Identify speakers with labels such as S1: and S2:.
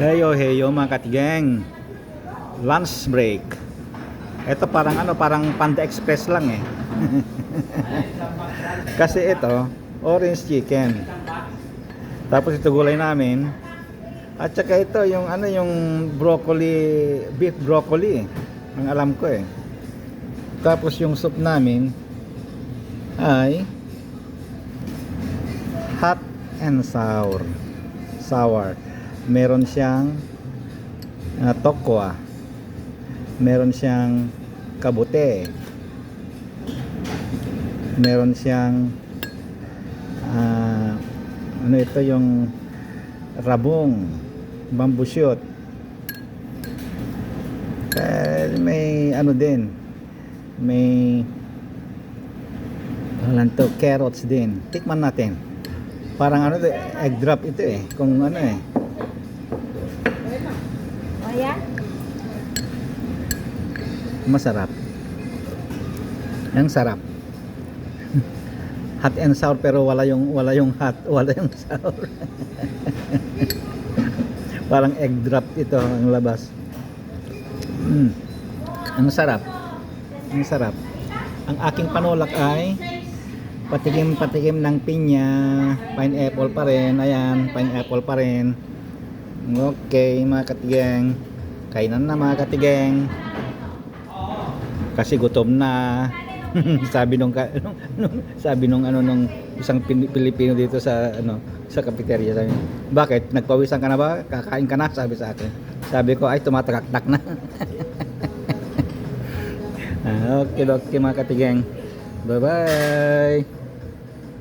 S1: Heyo, heyo mga katigeng. Lunch break. Ito parang ano, parang Panda Express lang eh. Kasi ito, orange chicken. Tapos ito gulay namin. At saka ito yung ano yung broccoli, beef broccoli. Ang alam ko eh. Tapos yung soup namin ay hot and sour. Sour. Meron siyang uh, tokwa. Meron siyang kabute. Meron siyang ah, ano ito yung rabong bamboo shoot. Eh, may ano din may lang to, carrots din. Tikman natin. Parang ano to, egg drop ito eh. Kung ano eh.
S2: O yan?
S1: Masarap. Ang sarap. hot and sour pero wala yung wala yung hot, wala yung sour. Parang egg drop ito ang labas. Mm. Ang sarap. Ang sarap. Ang aking panulak ay patikim-patikim ng pinya, pineapple pa rin. Ayan, pineapple pa rin. Okay, mga katigeng. Kainan na mga katigeng. Kasi gutom na. sabi nung, nung, nung sabi nung ano nung isang Pin- Pilipino dito sa ano sa cafeteria sabi, bakit? Nagpawisan ka na ba? Kakain ka na? Sabi sa akin. Sabi ko ay tumatakak na. Ah, okay okay mga katigeng. Bye bye